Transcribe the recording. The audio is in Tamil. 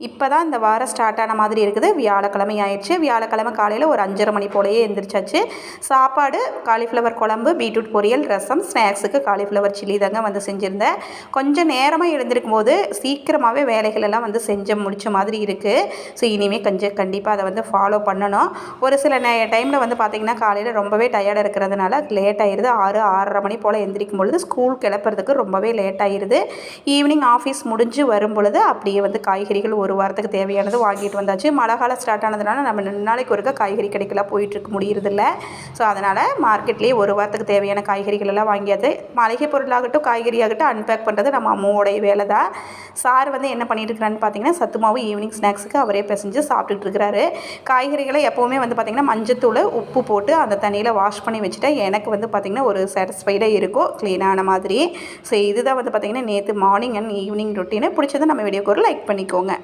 இப்போ தான் இந்த வாரம் ஸ்டார்ட் ஆன மாதிரி இருக்குது. வியாழக்கிழமை ஆயிடுச்சு. வியாழக்கிழமை காலையில் ஒரு அஞ்சரை மணி போலேயே எழுந்திரிச்சாச்சு சாப்பாடு காலிஃப்ளவர் குழம்பு பீட்ரூட் பொரியல் ரசம் ஸ்நாக்ஸுக்கு காலிஃப்ளவர் சில்லி தாங்க வந்து செஞ்சுருந்தேன். கொஞ்சம் நேரமாக எழுந்திருக்கும் போது சீக்கிரமாகவே வேலைகள் எல்லாம் வந்து செஞ்சு முடிச்ச மாதிரி இருக்குது ஸோ இனிமேல் கொஞ்சம் கண்டிப்பாக அதை வந்து ஃபாலோ பண்ணணும். ஒரு சில நே டைமில் வந்து பார்த்திங்கன்னா காலையில் ரொம்பவே டயர்டாக இருக்கிறதுனால லேட் ஆயிடுது ஆறு ஆறரை மணி போல் எழுந்திரிக்கும் பொழுது ஸ்கூல் கிளப்புறதுக்கு ரொம்பவே லேட் ஆயிடுது ஈவினிங் ஆஃபீஸ் முடிஞ்சு வரும் பொழுது அப்படியே வந்து காய்கறிகள் ஒரு வாரத்துக்கு தேவையானது வாங்கிட்டு வந்தாச்சு. மழை காலம் ஸ்டார்ட் ஆனதுனால நம்ம ரெண்டு நாளைக்கு ஒருக்க காய்கறி கடைக்கெல்லாம் போயிட்டுருக்க முடியறதில்ல. ஸோ அதனால் மார்க்கெட்லேயே ஒரு வாரத்துக்கு தேவையான காய்கறிகள் எல்லாம் வாங்கியாச்சு. மளிகை பொருளாகட்டும் காய்கறி ஆகட்டும் அன்பேக் பண்ணுறது நம்ம அம்மாவோடைய வேலை தான் சார் வந்து என்ன பண்ணிட்டு இருக்கிறான்னு பார்த்தீங்கன்னா சத்துமாவும் ஈவினிங் ஸ்நாக்ஸுக்கு அவரே பிசைஞ்சு சாப்பிட்டுட்டு இருக்கிறாரு காய்கறிகளை எப்போவுமே வந்து பார்த்திங்கன்னா மஞ்சத்தூள் உப்பு போட்டு அந்த தண்ணியில் வாஷ் பண்ணி வச்சுட்டா எனக்கு வந்து பார்த்திங்கன்னா ஒரு சாட்டிஸ்ஃபைடாக இருக்கும். க்ளீனான மாதிரி. ஸோ இதுதான் வந்து பார்த்திங்கன்னா நேற்று மார்னிங் அண்ட் ஈவினிங் ரொட்டீனு பிடிச்சதை நம்ம வீடியோக்கு ஒரு லைக் பண்ணிக்கோங்க.